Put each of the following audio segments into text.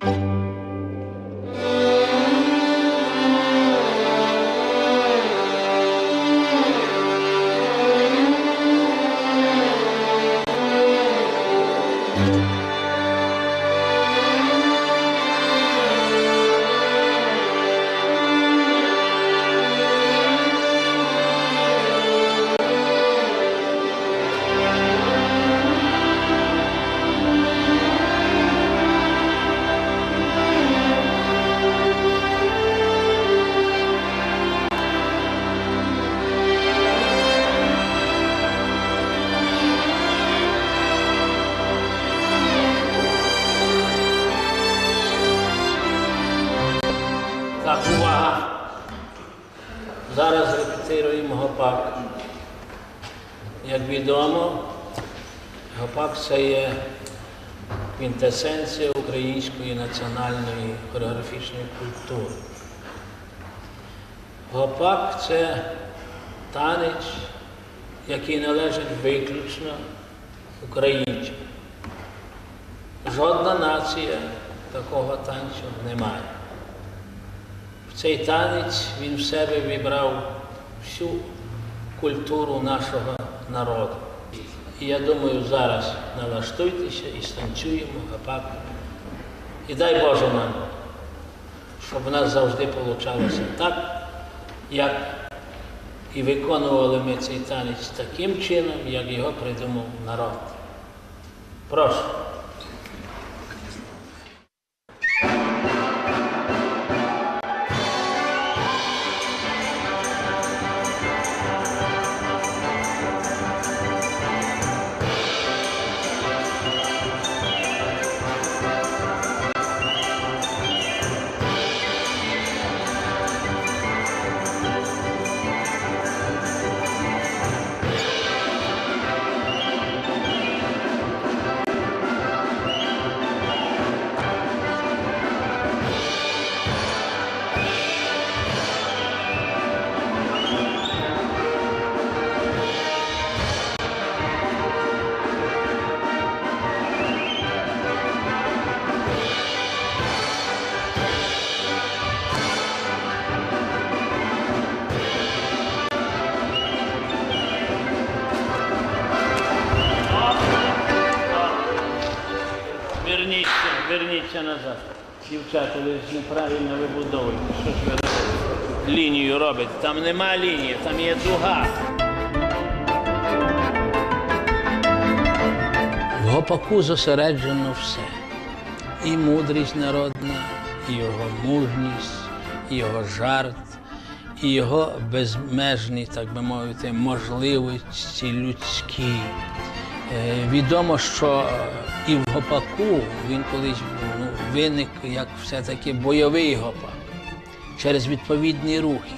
Так, це є квінтесенція української національної хореографічної культури. Гопак це танець, який належить виключно українцям. Жодна нація такого танцю не має. Цей танець він в себе вібрав всю культуру нашого народу. І я думаю, зараз налаштуйтеся і станцюємо гапак. І дай Боже нам, щоб у нас завжди вийшло так, як і виконували ми цей танець таким чином, як його придумав народ. Прошу. Назад. Дівчата, ви ж неправильно вибудовуєте. Що ж ви лінію робите? Там нема лінії, там є дуга. В гопаку зосереджено все. І мудрість народна, і його мужність, і його жарт, і його безмежні, так би мовити, можливості людські. Е, Відомо, що е, і в гопаку він колись ну, виник як все-таки бойовий гопак через відповідні рухи.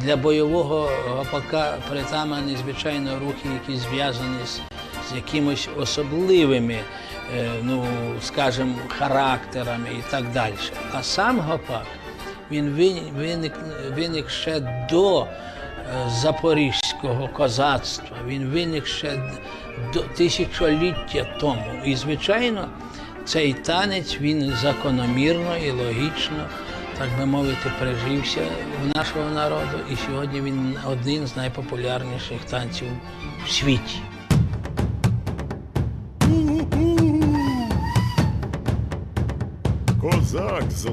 Для бойового гопака притаманні, звичайно, рухи, які зв'язані з, з якимись особливими, е, ну, скажімо, характерами і так далі. А сам гопак він виник, виник ще до е, запорізького козацтва, він виник ще до тисячоліття тому. І, звичайно, цей танець він закономірно і логічно, так би мовити, прижився в нашого народу. І сьогодні він один з найпопулярніших танців в світі. Козак з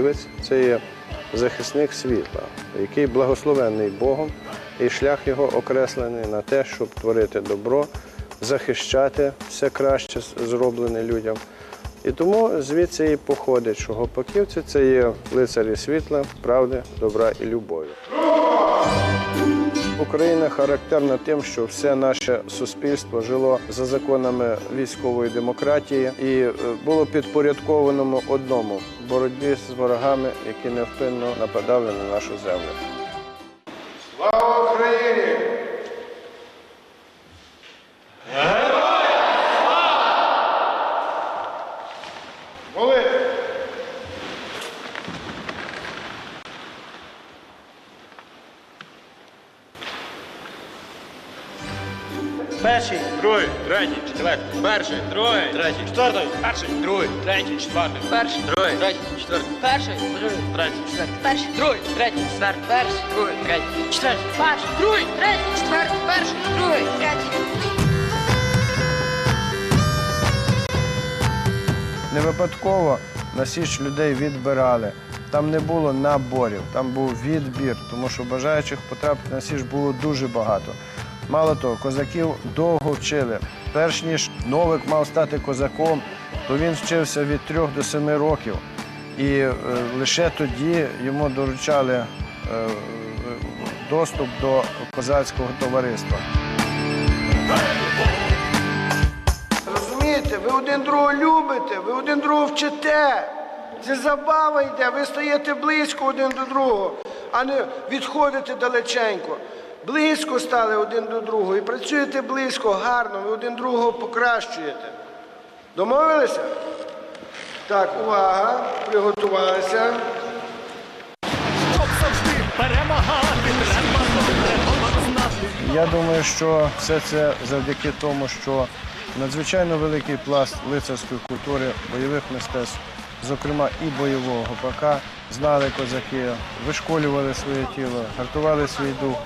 лугу. Це є захисник світла, який благословений Богом, і шлях його окреслений на те, щоб творити добро, захищати все краще зроблене людям. І тому звідси і походить, що гопаківці це є лицарі світла, правди, добра і любові. Україна характерна тим, що все наше суспільство жило за законами військової демократії і е, було підпорядкованому одному боротьбі з ворогами, які невпинно нападали на нашу землю. Слава Україні! Перший, другий, третій, четвертий, перший, другий, третій, четвертий, перший, другий, третій, четвертий, перший, другий, третій, четвертий, Перший, другий, третій, четвертий, перший, другий, третій, четвертий, перший, другий, третій, четвертий, перший, другий, третій, четвертий, перший, другий, третій. Не випадково на січ людей відбирали. Там не було наборів, там був відбір, тому що бажаючих потрапити на січ було дуже багато. Мало того, козаків довго вчили. Перш ніж Новик мав стати козаком, то він вчився від трьох до семи років. І е, лише тоді йому доручали е, доступ до козацького товариства. Розумієте, ви один другого любите, ви один другого вчите. Це забава йде, ви стаєте близько один до другого, а не відходите далеченько. Близько стали один до другого і працюєте близько, гарно, ви один другого покращуєте. Домовилися? Так, увага, приготувалися. Я думаю, що все це завдяки тому, що надзвичайно великий пласт лицарської культури, бойових мистецтв, зокрема і бойового гопака, знали козаки, вишколювали своє тіло, гартували свій дух.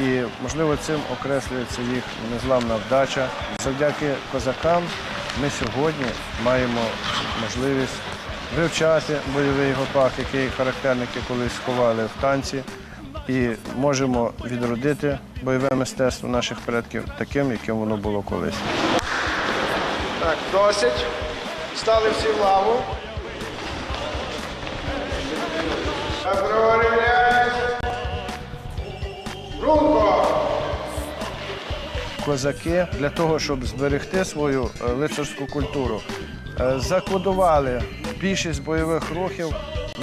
І, можливо, цим окреслюється їх незламна вдача. Завдяки козакам ми сьогодні маємо можливість вивчати бойовий гопак, який характерники колись ховали в танці, і можемо відродити бойове мистецтво наших предків таким, яким воно було колись. Так, досить. Стали всі в лаву. Козаки для того, щоб зберегти свою е, лицарську культуру, е, закодували більшість бойових рухів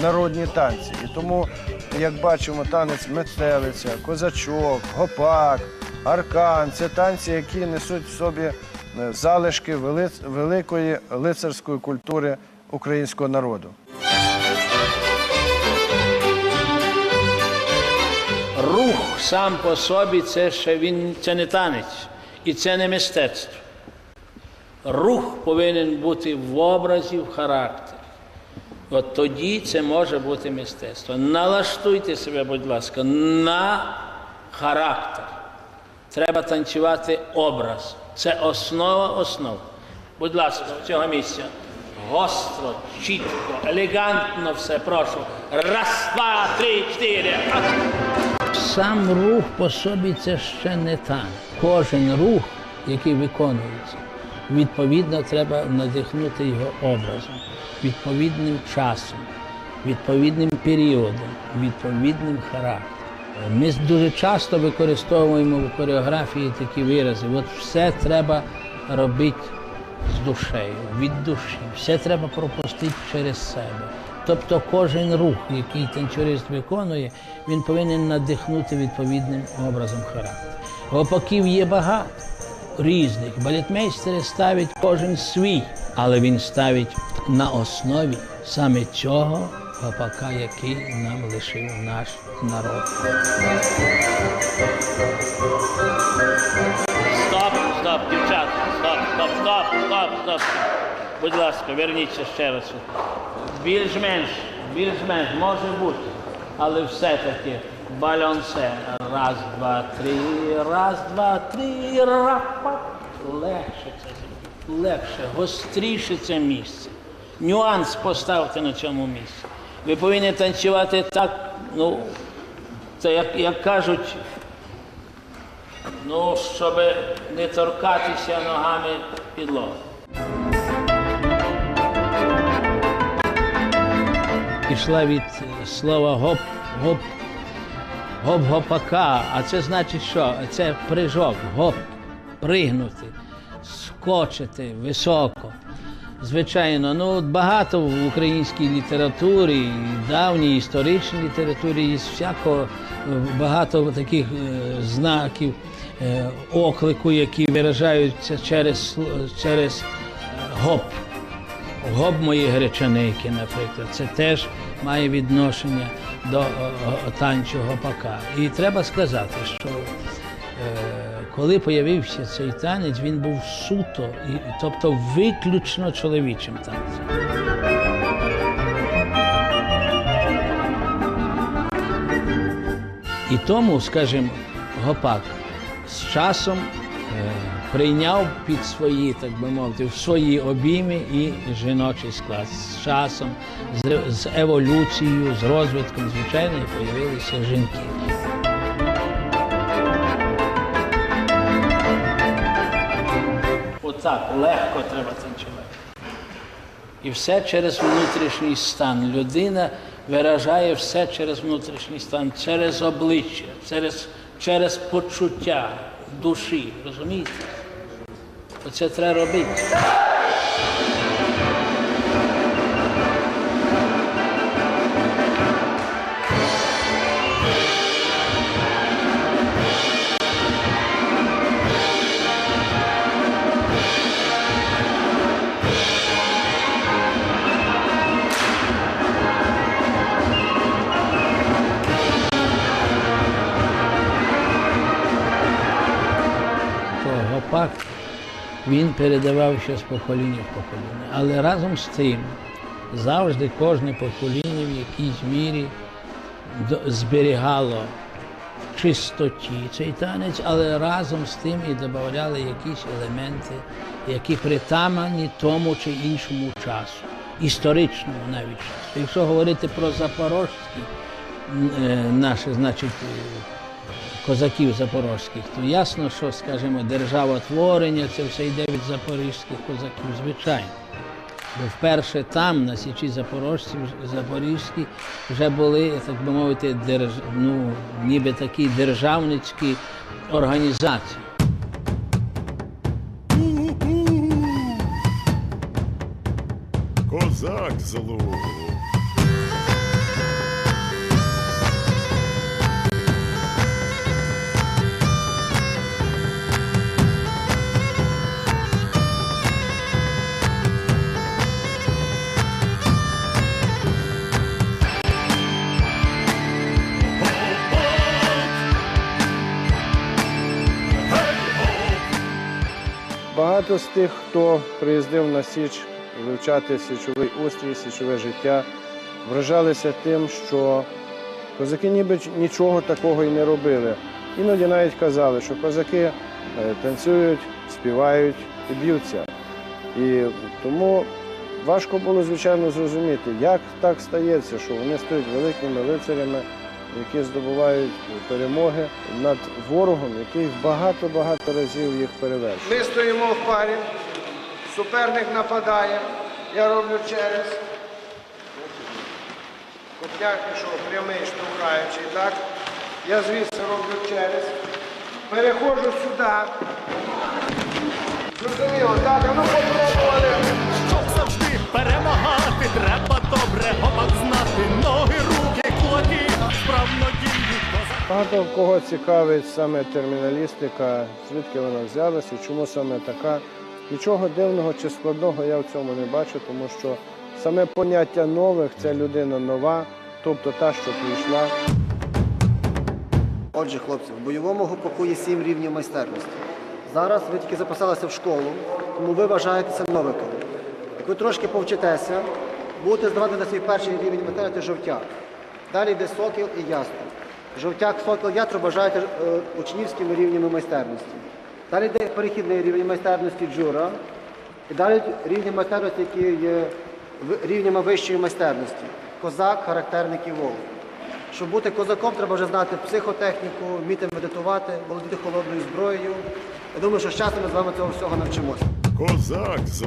народні танці. І тому, як бачимо, танець метелиця, козачок, гопак, аркан це танці, які несуть в собі е, залишки великої лицарської культури українського народу. Сам по собі це ще він це не танець і це не мистецтво. Рух повинен бути в образі, в характері. От тоді це може бути мистецтво. Налаштуйте себе, будь ласка, на характер. Треба танцювати образ. Це основа основ. Будь ласка, з цього місця. Гостро, чітко, елегантно все, прошу. Раз, два, три, чотири. Сам рух по собі це ще не танець. Кожен рух, який виконується, відповідно треба надихнути його образом, відповідним часом, відповідним періодом, відповідним характером. Ми дуже часто використовуємо в хореографії такі вирази. От все треба робити з душею, від душі. Все треба пропустити через себе. Тобто кожен рух, який танцюрист виконує, він повинен надихнути відповідним образом характеру. Гопаків є багато різних. Балетмейстери ставить кожен свій, але він ставить на основі саме цього гопака, який нам лишив наш народ. Стоп, стоп, дівчата, стоп, стоп, стоп, стоп, стоп. Будь ласка, верніться ще раз. Більш-менш, більш-менш може бути, але все-таки балонсе. Раз, два, три, раз, два, три, рапа. Легше це легше, гостріше це місце. Нюанс поставте на цьому місці. Ви повинні танцювати так, ну, це як, як кажуть, ну, щоб не торкатися ногами підлоги. Пішла від е, слова гоп, гоп, гоп-гопака. А це значить що? Це прижок, гоп, пригнути, скочити високо. Звичайно, ну багато в українській літературі, давній історичній літературі є всякого е, багато таких е, знаків е, оклику, які виражаються через, через е, гоп. Гоп мої гречаники, наприклад, це теж має відношення до е, е, танцю гопака. І треба сказати, що е, коли появився цей танець, він був суто, тобто виключно чоловічим танцем. І тому, скажімо, гопак з часом прийняв під свої, так би мовити, в свої обійми і жіночий склад. З часом, з, з еволюцією, з розвитком, звичайно, і появилися жінки. Отак легко треба танцювати. І все через внутрішній стан. Людина виражає все через внутрішній стан, через обличчя, через, через почуття душі. Розумієте? Оце треба він передавався з покоління в покоління. Але разом з тим завжди кожне покоління в якійсь мірі зберігало в чистоті цей танець, але разом з тим і додавали якісь елементи, які притаманні тому чи іншому часу, історичному навіть часу. Якщо говорити про запорожський м, е, наші, значить, козаків запорозьких, то ясно, що, скажімо, державотворення, це все йде від запорізьких козаків, звичайно. Бо вперше там, на Січі Запорожці, Запорізькі, вже були, так би мовити, держ... ну, ніби такі державницькі організації. Козак з Багато з тих, хто приїздив на Січ вивчати січовий устрій, січове життя, вражалися тим, що козаки ніби нічого такого і не робили. Іноді навіть казали, що козаки е, танцюють, співають і б'ються. І тому важко було, звичайно, зрозуміти, як так стається, що вони стають великими лицарями, які здобувають перемоги над ворогом, який багато-багато разів їх перевершує. Ми стоїмо в парі, суперник нападає, я роблю через. Копняк пішов прямий, штовхаючий, так? Я звідси роблю через. Переходжу сюди. Зрозуміло, так, а ну попробували. Щоб завжди перемагати, треба добре гопак знати. Ноги, руки, Багато кого цікавить саме терміналістика, звідки вона взялася чому саме така. Нічого дивного чи складного я в цьому не бачу, тому що саме поняття нових це людина нова, тобто та, що прийшла. Отже, хлопці, в бойовому гупаку є сім рівнів майстерності. Зараз ви тільки записалися в школу, тому ви вважаєтеся новиком. Як ви трошки повчитеся, будете здавати на свій перший рівень майстерності жовтяк. Далі йде сокіл і яструб. Жовтяк, сокіл, яструб вважаєте учнівськими рівнями майстерності. Далі йде перехідний рівень майстерності джура. І далі рівні майстерності, які є рівнями вищої майстерності. Козак, характерник і волк. Щоб бути козаком, треба вже знати психотехніку, вміти медитувати, володіти холодною зброєю. Я думаю, що з часом ми з вами цього всього навчимося. Козак з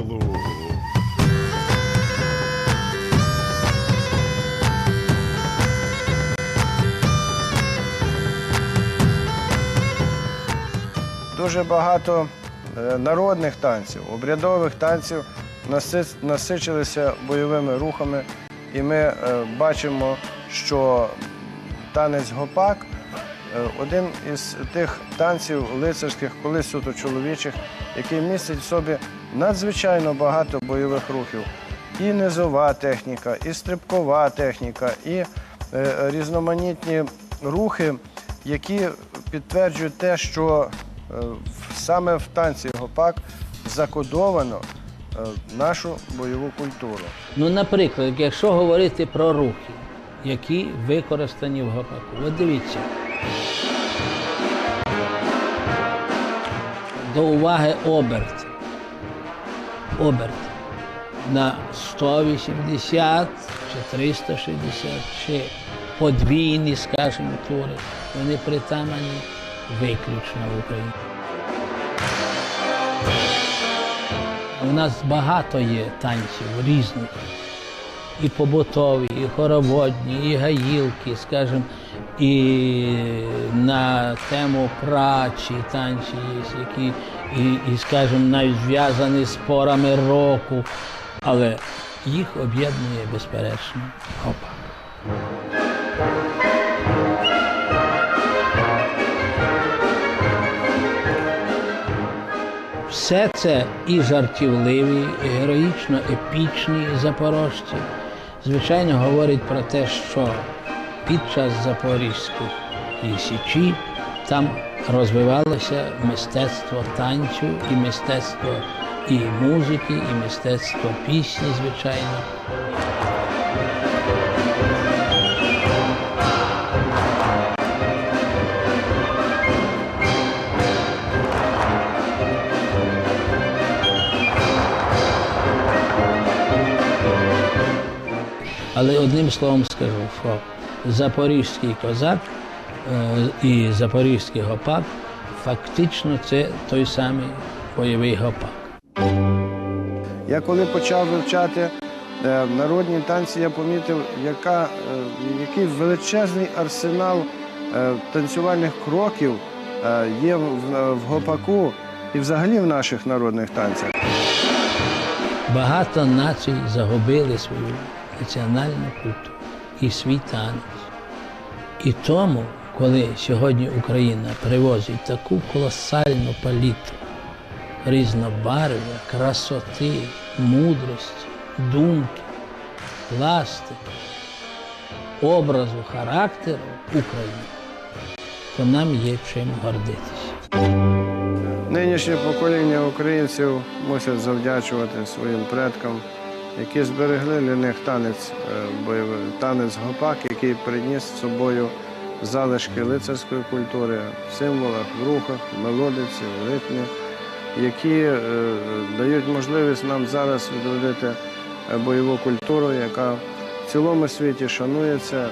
дуже багато е, народних танців, обрядових танців насичилися бойовими рухами, і ми е, бачимо, що танець гопак е, один із тих танців лицарських, колись суто чоловічих, який містить в собі надзвичайно багато бойових рухів. І низова техніка, і стрибкова техніка, і різноманітні рухи, які підтверджують те, що саме в танці гопак закодовано е, нашу бойову культуру. Ну, наприклад, якщо говорити про рухи, які використані в гопаку. От дивіться. До уваги оберт. Оберт на 180 чи 360, чи подвійні, скажімо, тури. Вони притаманні виключно в Україні. У нас багато є танців різних. І побутові, і хороводні, і гаїлки, скажімо, і на тему прачі танці є, які, і, і скажімо, навіть зв'язані з порами року. Але їх об'єднує безперечно гопак. Все це і жартівливі, і героїчно епічні запорожці. Звичайно, говорить про те, що під час Запорізької Січі там розвивалося мистецтво танцю, і мистецтво і музики, і мистецтво пісні, звичайно. Але одним словом скажу, що запорізький козак е, і запорізький гопак фактично це той самий бойовий гопак. Я коли почав вивчати е, народні танці, я помітив, яка, е, який величезний арсенал танцювальних кроків є в гопаку і взагалі в наших народних танцях. Багато націй загубили свою національну культуру і свій танець. І тому, коли сьогодні Україна привозить таку колосальну палітру різнобарв'я, красоти, мудрості, думки, пластики, образу, характеру України, то нам є чим гордитися. Нинішнє покоління українців мусять завдячувати своїм предкам, які зберегли для них танець, е, танець гопак, який приніс з собою залишки лицарської культури в символах, в рухах, в мелодиці, в ритмі, які е, дають можливість нам зараз відродити е, бойову культуру, яка в цілому світі шанується,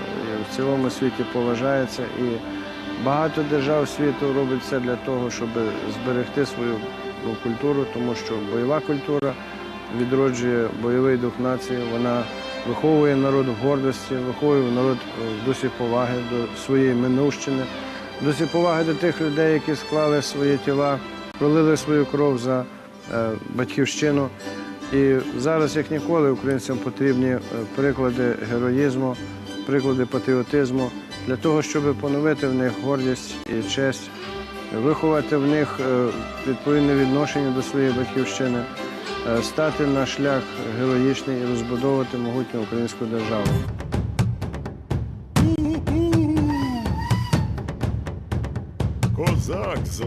в цілому світі поважається. І багато держав світу робить все для того, щоб зберегти свою культуру, тому що бойова культура відроджує бойовий дух нації, вона виховує народ в гордості, виховує народ в дусі поваги до своєї минувщини, дусі поваги до тих людей, які склали свої тіла, пролили свою кров за е, батьківщину. І зараз, як ніколи, українцям потрібні е, приклади героїзму, приклади патріотизму для того, щоб поновити в них гордість і честь, виховати в них е, відповідне відношення до своєї батьківщини, е, стати на шлях героїчний і розбудовувати могутню українську державу. Козак з.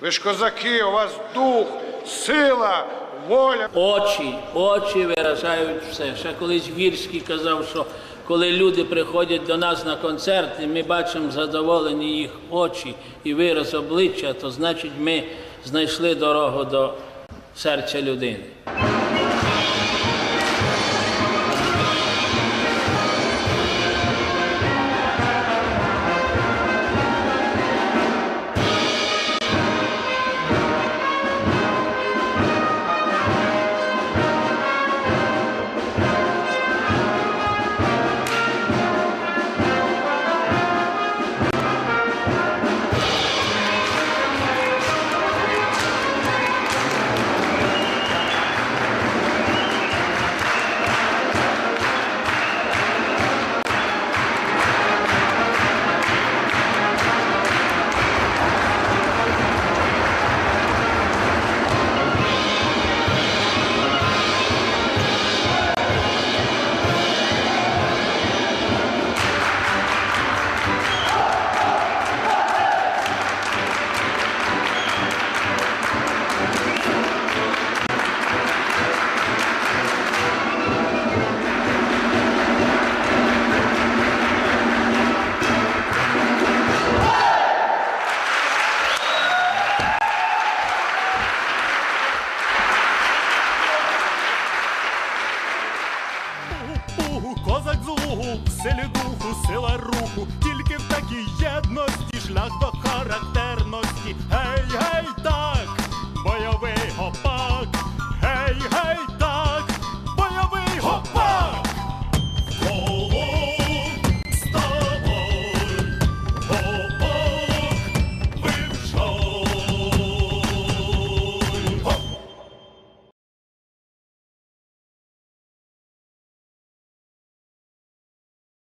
Ви ж козаки, у вас дух, сила, воля. Очі, очі виражають все. Ще колись Вірський казав, що коли люди приходять до нас на концерт, і ми бачимо задоволені їх очі і вираз обличчя, то значить ми знайшли дорогу до серця людини. Силі духу, сила руху, тільки в такій єдності шлях до характерності.